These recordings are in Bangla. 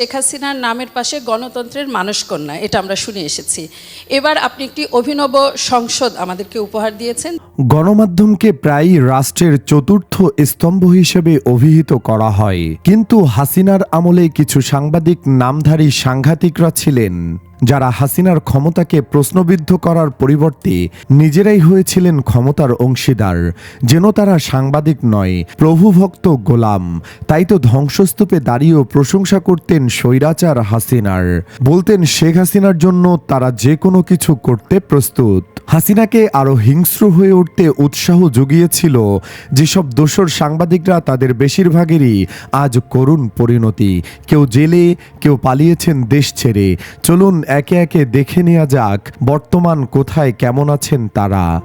শেখ হাসিনার নামের পাশে গণতন্ত্রের মানসকন্যা, এটা আমরা শুনে এসেছি। এবার আপনি একটি অভিনব সংসদ আমাদেরকে উপহার দিয়েছেন। গণমাধ্যমকে প্রায়ই রাষ্ট্রের চতুর্থ স্তম্ভ হিসেবে অভিহিত করা হয়। কিন্তু হাসিনার আমলে কিছু সাংবাদিক, নামধারী, সাংঘাতিকরা ছিলেন। যারা হাসিনার ক্ষমতাকে প্রশ্নবিদ্ধ করার পরিবর্তে নিজেরাই হয়েছিলেন ক্ষমতার অংশীদার। যেন তারা সাংবাদিক নয়, প্রভুভক্ত গোলাম। তাই তো ধ্বংসস্তূপে দাঁড়িয়েও প্রশংসা করতেন স্বৈরাচার হাসিনার। বলতেন শেখ হাসিনার জন্য তারা যে কোনো কিছু করতে প্রস্তুত। হাসিনাকে আরও হিংস্র হয়ে উঠতে উৎসাহ জুগিয়েছিল। যেসব দোসর সাংবাদিকরা তাদের বেশিরভাগেরই আজ করুণ পরিণতি। কেউ জেলে, কেউ পালিয়েছেন দেশ ছেড়ে। চলুন একে একে দেখে নেওয়া যাক, বর্তমান কোথায় কেমন আছেন তারা।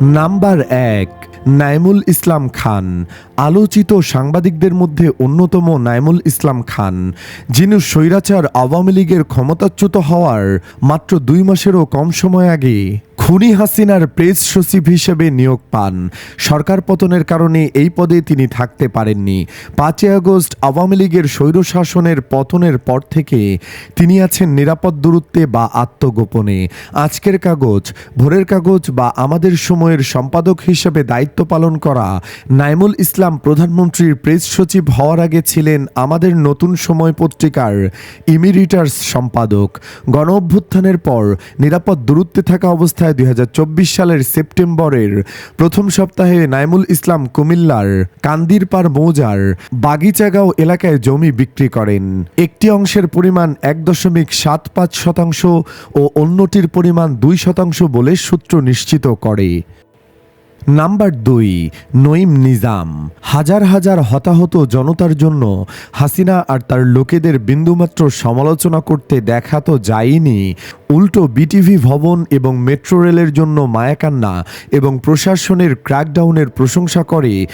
নাম্বার এক, নাইমুল ইসলাম খান। আলোচিত সাংবাদিকদের মধ্যে অন্যতম নাইমুল ইসলাম খান, যিনি স্বৈরাচার আওয়ামী লীগের ক্ষমতাচ্যুত হওয়ার মাত্র দুই মাসেরও কম সময় আগে খুনি হাসিনার প্রেস সচিব হিসেবে নিয়োগ পান। সরকার পতনের কারণে এই পদে তিনি থাকতে পারেননি। পাঁচই আগস্ট আওয়ামী লীগের স্বৈরশাসনের পতনের পর থেকে তিনি আছেন নিরাপদ দূরত্বে বা আত্মগোপনে। আজকের কাগজ, ভোরের কাগজ বা আমাদের সময়ের সম্পাদক হিসেবে দায়িত্ব পালন করা নাইমুল ইসলাম প্রধানমন্ত্রীর প্রেস সচিব হওয়ার আগে ছিলেন আমাদের নতুন সময় পত্রিকার ইমিরিটার্স সম্পাদক। গণ অভ্যুত্থানের পর নিরাপদ দূরত্বে থাকা অবস্থায় দুই হাজার চব্বিশ সালের সেপ্টেম্বরের প্রথম সপ্তাহে নাইমুল ইসলাম কুমিল্লার কান্দিরপাড় মৌজার বাগিচাগাঁও এলাকায় জমি বিক্রি করেন। একটি অংশের পরিমাণ এক দশমিক সাত পাঁচ শতাংশ ও অন্যটির পরিমাণ দুই শতাংশ বলে সূত্র নিশ্চিত করে। নাম্বার দুই, নঈম নিজাম। হাজার হাজার হতাহত জনতার জন্য হাসিনা আর তার লোকেদের বিন্দুমাত্র সমালোচনা করতে দেখা তো যায়নি। উল্টো বিটিভি ভবন এবং মেট্রো রেলের জন্য মায়াকান্না এবং প্রশাসনের ক্র্যাকডাউনের প্রশংসা করে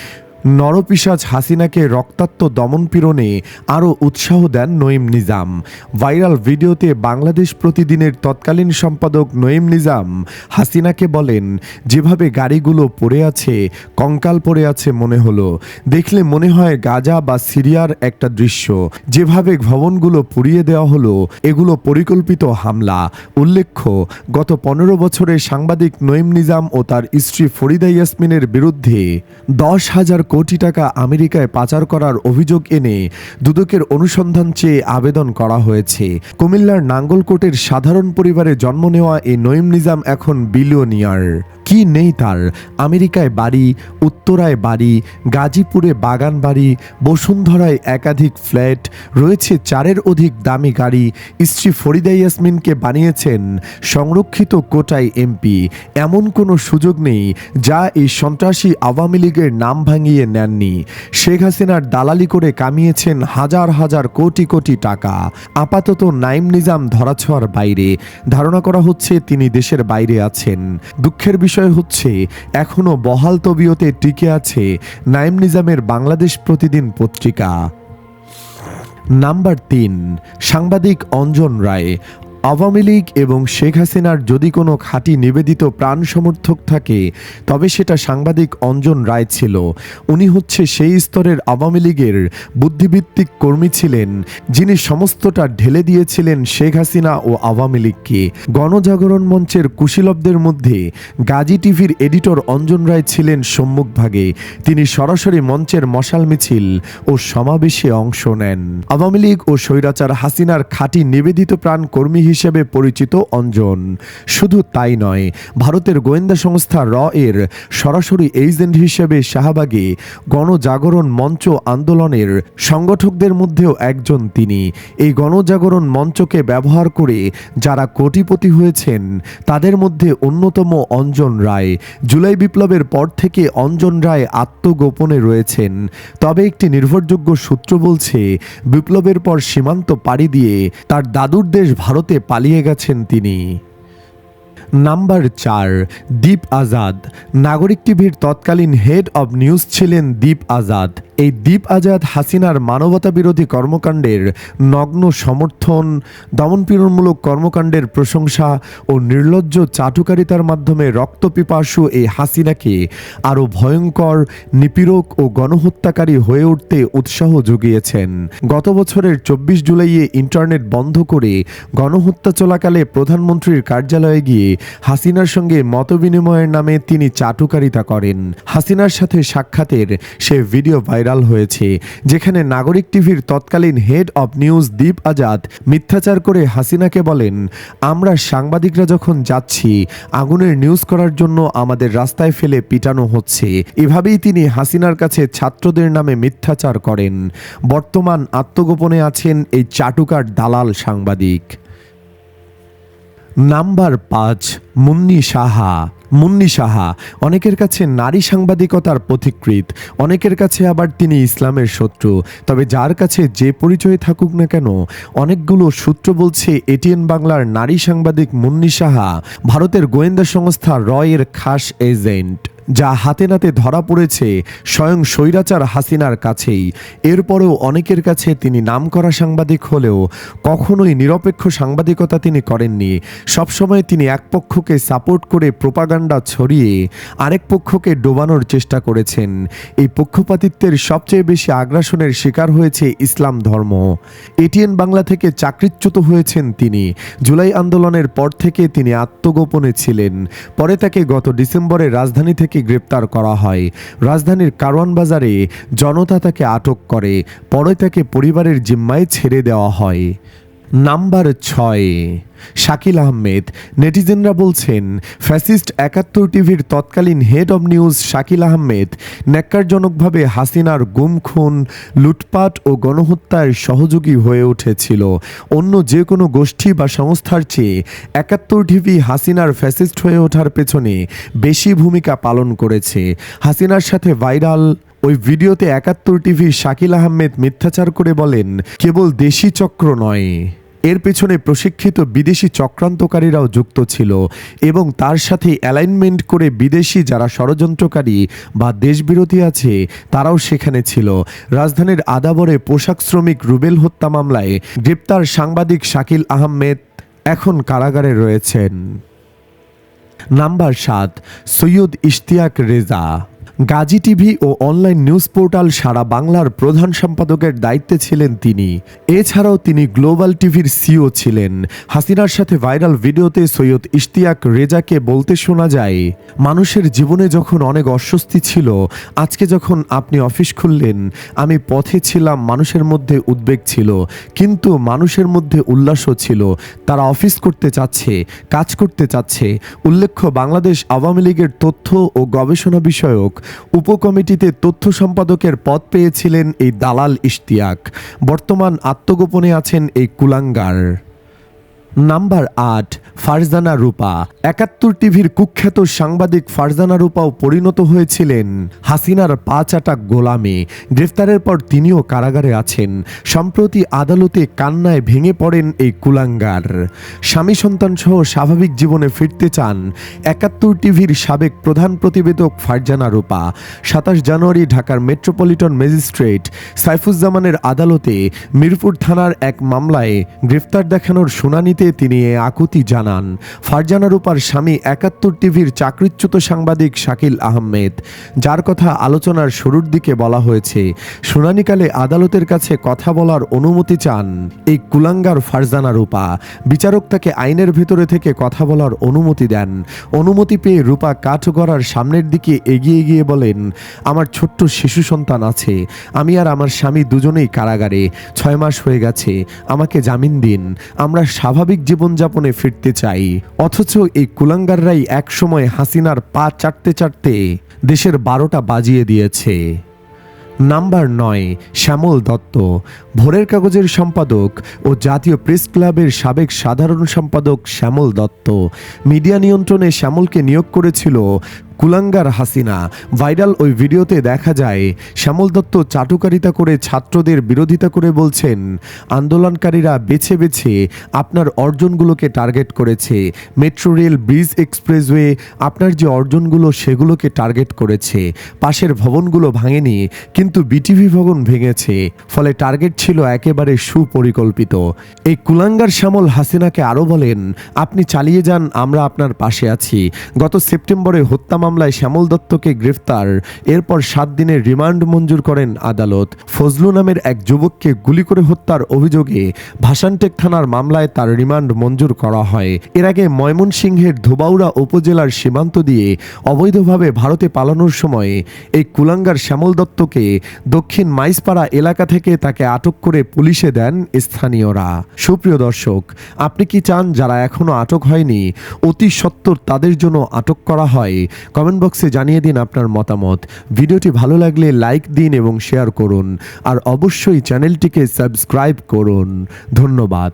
নরপিসাজ হাসিনাকে রক্তাক্ত দমনপীড়নে আরও উৎসাহ দেন নঈম নিজাম। ভাইরাল ভিডিওতে বাংলাদেশ প্রতিদিনের তৎকালীন সম্পাদক নঈম নিজাম হাসিনাকে বলেন, যেভাবে গাড়িগুলো পড়ে আছে, কঙ্কাল পড়ে আছে মনে হলো। দেখলে মনে হয় গাজা বা সিরিয়ার একটা দৃশ্য। যেভাবে ভবনগুলো পুড়িয়ে দেওয়া হলো, এগুলো পরিকল্পিত হামলা। উল্লেখ্য, গত পনেরো বছরে সাংবাদিক নঈম নিজাম ও তার স্ত্রী ফরিদা ইয়াসমিনের বিরুদ্ধে দশ হাজার কোটি টাকা আমেরিকায় পাচার করার অভিযোগ এনে দুদকের অনুসন্ধান চেয়ে আবেদন করা হয়েছে। কুমিল্লার নাঙ্গলকোটের সাধারণ পরিবারে জন্ম নেওয়া এই নঈম নিজাম এখন বিলিয়নিয়ার। কি নেই তার? আমেরিকায় বাড়ি, উত্তরায় বাড়ি, গাজীপুরে বাগান বাড়ি, বসুন্ধরায় একাধিক ফ্ল্যাট, রয়েছে চারের অধিক দামি গাড়ি, স্ত্রী ফরিদা ইয়াসমিনকে বানিয়েছেন সংরক্ষিত কোটায় এমপি। এমন কোনো সুযোগ নেই যা এই সন্ত্রাসী আওয়ামী লীগের নাম ভাঙিয়ে নেননি। শেখ হাসিনার দালালি করে কামিয়েছেন হাজার হাজার কোটি কোটি টাকা। আপাতত নাইম নিজাম ধরাছোঁয়ার বাইরে। ধারণা করা হচ্ছে তিনি দেশের বাইরে আছেন। দুঃখের বিষয় হচ্ছে এখনও বহাল তবিয়তে টিকে আছে নাইম নিজামের বাংলাদেশ প্রতিদিন পত্রিকা। নাম্বার তিন, সাংবাদিক অঞ্জন রায় আওয়ামী লীগ এবং শেখ হাসিনার যদি কোনো খাঁটি নিবেদিত প্রাণ সমর্থক থাকে, তবে সেটা সাংবাদিক অঞ্জন রায় ছিল। উনি হচ্ছে সেই স্তরের আওয়ামী লীগের বুদ্ধিভিত্তিক কর্মী ছিলেন, যিনি সমস্তটা ঢেলে দিয়েছিলেন শেখ হাসিনা ও আওয়ামী লীগকে। গণজাগরণ মঞ্চের কুশীলবদের মধ্যে গাজী টিভির এডিটর অঞ্জন রায় ছিলেন সম্মুখভাগে তিনি সরাসরি মঞ্চের মশাল মিছিল ও সমাবেশে অংশ নেন। আওয়ামী লীগ ও স্বৈরাচার হাসিনার খাঁটি নিবেদিত প্রাণ কর্মী হিসেবে পরিচিত অঞ্জন। শুধু তাই নয়, ভারতের গোয়েন্দা সংস্থা র এর সরাসরি এজেন্ট হিসেবে শাহবাগে গণজাগরণ মঞ্চ আন্দোলনের সংগঠকদের মধ্যেও একজন তিনি। এই গণজাগরণ মঞ্চকে ব্যবহার করে যারা কোটিপতি হয়েছেন, তাদের মধ্যে অন্যতম অঞ্জন রায়। জুলাই বিপ্লবের পর থেকে অঞ্জন রায় আত্মগোপনে রয়েছেন। তবে একটি নির্ভরযোগ্য সূত্র বলছে, বিপ্লবের পর সীমান্ত পাড়ি দিয়ে তার দাদুর দেশ ভারতে পালিয়ে গেছেন তিনি। নাম্বার চার, দীপ আজাদ। নাগরিক টিভির তৎকালীন হেড অব নিউজ ছিলেন দীপ আজাদ। এই দ্বীপ আজাদ হাসিনার মানবতা বিরোধী কর্মকাণ্ডের নগ্ন সমর্থন, দমনপীড়নমূলক কর্মকাণ্ডের প্রশংসা ও নির্লজ্জ চাটুকারিতার মাধ্যমে রক্তপিপাসু এই হাসিনাকে আরও ভয়ঙ্কর, নিপীড়ক ও গণহত্যাকারী হয়ে উঠতে উৎসাহ জুগিয়েছেন। গত বছরের চব্বিশ জুলাইয়ে ইন্টারনেট বন্ধ করে গণহত্যা চলাকালে প্রধানমন্ত্রীর কার্যালয়ে গিয়ে হাসিনার সঙ্গে মতবিনিময়ের নামে তিনি চাটুকারিতা করেন। হাসিনার সাথে সাক্ষাতের সে ভিডিও ভাইরাল হয়েছে, যেখানে নাগরিক টিভির তৎকালীন head of news Deep Azad মিথ্যাচার করে হাসিনাকে বলেন, আমরা সাংবাদিকরা যখন যাচ্ছি, আগুনের নিউজ করার জন্য আমাদের রাস্তায় ফেলে পিটানো হচ্ছে। এভাবেই তিনি হাসিনার কাছে ছাত্রদের নামে মিথ্যাচার করেন। বর্তমান আত্মগোপনে আছেন এই চাটুকার দালাল সাংবাদিক। নাম্বার পাঁচ, মুন্নি সাহা। মুন্নি সাহা, অনেকের কাছে নারী সাংবাদিকতার পথিকৃত অনেকের কাছে আবার তিনি ইসলামের শত্রু। তবে যার কাছে যে পরিচয় থাকুক না কেন, অনেকগুলো সূত্র বলছে এটিএন বাংলার নারী সাংবাদিক মুন্নি সাহা, ভারতের গোয়েন্দা সংস্থা রয়ের খাস এজেন্ট। যা হাতে নাতে ধরা পড়েছে স্বয়ং স্বৈরাচার হাসিনার কাছেই। এরপরেও অনেকের কাছে তিনি নাম করা সাংবাদিক হলেও কখনোই নিরপেক্ষ সাংবাদিকতা তিনি করেননি। সবসময় তিনি এক পক্ষকে সাপোর্ট করে প্রোপাগান্ডা ছড়িয়ে আরেক পক্ষকে ডোবানোর চেষ্টা করেছেন। এই পক্ষপাতিত্বের সবচেয়ে বেশি আগ্রাসনের শিকার হয়েছে ইসলাম ধর্ম। এটিএন বাংলা থেকে চাকরিচ্যুত হয়েছেন তিনি। জুলাই আন্দোলনের পর থেকে তিনি আত্মগোপনে ছিলেন। পরে তাকে গত ডিসেম্বরে রাজধানী থেকে গ্রেপ্তার করা হয়। রাজধানীর কারওয়ান বাজারে জনতা তাকে আটক করে, পরে তাকে পরিবারের জিম্মায় ছেড়ে দেওয়া হয়। নাম্বার ছয়, শাকিল আহমেদ। নেটিজেনরা বলছেন, ফ্যাসিস্ট একাত্তর টিভির তৎকালীন head of news Shakil Ahmed ন্যাক্কারজনকভাবে হাসিনার গুম খুন লুটপাট ও গণহত্যার সহযোগী হয়ে উঠেছিল। অন্য যে কোনো গোষ্ঠী বা সংস্থার চেয়ে একাত্তর টিভি হাসিনার ফ্যাসিস্ট হয়ে ওঠার পেছনে বেশি ভূমিকা পালন করেছে। হাসিনার সাথে ভাইরাল ওই ভিডিওতে একাত্তর টিভি শাকিল আহমেদ মিথ্যাচার করে বলেন, কেবল দেশি চক্র নয়। এর পেছনে প্রশিক্ষিত বিদেশি চক্রান্তকারীরাও যুক্ত ছিল এবং তার সাথে অ্যালাইনমেন্ট করে বিদেশি যারা ষড়যন্ত্রকারী বা দেশবিরোধী আছে, তারাও সেখানে ছিল। রাজধানীর আদাবরে পোশাক শ্রমিক রুবেল হত্যা মামলায় গ্রেপ্তার সাংবাদিক শাকিল আহমেদ এখন কারাগারে রয়েছেন। নাম্বার সাত, সৈয়দ ইশতিয়াক রেজা। গাজী টিভি ও অনলাইন নিউজ পোর্টাল সারা বাংলার প্রধান সম্পাদকের দায়িত্বে ছিলেন তিনি। এছাড়াও তিনি গ্লোবাল টিভির সিও ছিলেন। হাসিনার সাথে ভাইরাল ভিডিওতে সৈয়দ ইশতিয়াক রেজাকে বলতে শোনা যায়, মানুষের জীবনে যখন অনেক অস্বস্তি ছিল, আজকে যখন আপনি অফিস খুললেন, আমি পথে ছিলাম, মানুষের মধ্যে উদ্বেগ ছিল। কিন্তু মানুষের মধ্যে উল্লাসও ছিল। তারা অফিস করতে চাচ্ছে, কাজ করতে চাচ্ছে। উল্লেখ্য, বাংলাদেশ আওয়ামী লীগের তথ্য ও গবেষণা বিষয়ক উপকমিটিতে তথ্য সম্পাদকের পদ পেয়েছিলেন এই দালাল ইশতিয়াক। বর্তমান আত্মগোপনে আছেন এই কুলাঙ্গার। নাম্বার আট, ফারজানা রূপা। একাত্তর টিভির কুখ্যাত সাংবাদিক ফারজানা রূপাও পরিণত হয়েছিলেন হাসিনার পা চাটা গোলামে। গ্রেফতারের পর তিনিও কারাগারে আছেন। সম্প্রতি আদালতে কান্নায় ভেঙে পড়েন এই কুলাঙ্গার। স্বামী সন্তান সহ স্বাভাবিক জীবনে ফিরতে চান একাত্তর টিভির সাবেক প্রধান প্রতিবেদক ফারজানা রূপা। সাতাশ জানুয়ারি ঢাকার মেট্রোপলিটন ম্যাজিস্ট্রেট সাইফুজ্জামানের আদালতে মিরপুর থানার এক মামলায় গ্রেফতার দেখানোর শুনানিতে তিনি এ আকুতি জানান, ফারজানা রূপার স্বামী একাত্তর টিভির চাকরিচ্যুত সাংবাদিক শাকিল আহমেদ, যার কথা আলোচনার শুরুর দিকে বলা হয়েছে, শুনানিকালে আদালতের কাছে কথা বলার অনুমতি চান। এই কুলাঙ্গার ফারজানা রূপা, বিচারক তাকে আইনের ভেতরে থেকে কথা বলার অনুমতি দেন। অনুমতি পেয়ে রূপা কাঠগড়ার সামনের দিকে এগিয়ে গিয়ে বলেন, আমার ছোট্ট শিশু সন্তান আছে, আমি আর আমার স্বামী দুজনেই কারাগারে। ছয় মাস হয়ে গেছে, আমাকে জামিন দিন। আমরা স্বাভাবিক জীবনযাপনে ফিরতে চাই। অথচ এই কুলাঙ্গাররাই একসময় হাসিনার পা চাটতে চাটতে দেশের বারোটা বাজিয়ে দিয়েছে। নাম্বার নয়, শ্যামল দত্ত, ভোরের কাগজের সম্পাদক ও জাতীয় প্রেস ক্লাবের সাবেক সাধারণ সম্পাদক শ্যামল দত্ত। মিডিয়া নিয়ন্ত্রণে শ্যামলকে নিয়োগ করেছিল কুলাঙ্গার হাসিনা। ভাইরাল ওই ভিডিওতে দেখা যায়, শ্যামল দত্ত চাটুকারিতা করে ছাত্রদের বিরোধিতা করে বলছেন, আন্দোলনকারীরা বেছে বেছে আপনার অর্জনগুলোকে টার্গেট করেছে। মেট্রো রেল, ব্রিজ এক্সপ্রেসওয়ে আপনার যে অর্জনগুলো সেগুলোকে টার্গেট করেছে। পাশের ভবনগুলো ভাঙেনি, কিন্তু বিটিভি ভবন ভেঙেছে। ফলে টার্গেট ছিল একেবারে সুপরিকল্পিত। এই কুলাঙ্গার শ্যামল হাসিনাকে আরও বলেন, আপনি চালিয়ে যান, আমরা আপনার পাশে আছি। গত সেপ্টেম্বরে হত্যা মামলায় শ্যামল দত্তকে গ্রেফতার। এরপর সাত দিনের রিমান্ড মঞ্জুর করেন আদালত। ফজলু নামের এক যুবককে গুলি করে হত্যার অভিযোগে ভাসানটেক থানার মামলায় তার রিমান্ড মঞ্জুর করা হয়। এর আগে ময়মনসিংহের ধোবাউড়া উপজেলার সীমান্ত দিয়ে অবৈধভাবে ভারতে পালানোর সময় এই কুলাঙ্গার শ্যামল দত্তকে দক্ষিণ মাইসপাড়া এলাকা থেকে তাকে আটক করে পুলিশে দেন স্থানীয়রা। সুপ্রিয় দর্শক, আপনি কি চান যারা এখনও আটক হয়নি, অতি সত্বর তাদের জন্য আটক করা হয়? কমেন্ট বক্সে জানিয়ে দিন আপনার মতামত। ভিডিওটি ভালো লাগলে লাইক দিন এবং শেয়ার করুন। আর অবশ্যই চ্যানেলটিকে সাবস্ক্রাইব করুন। ধন্যবাদ।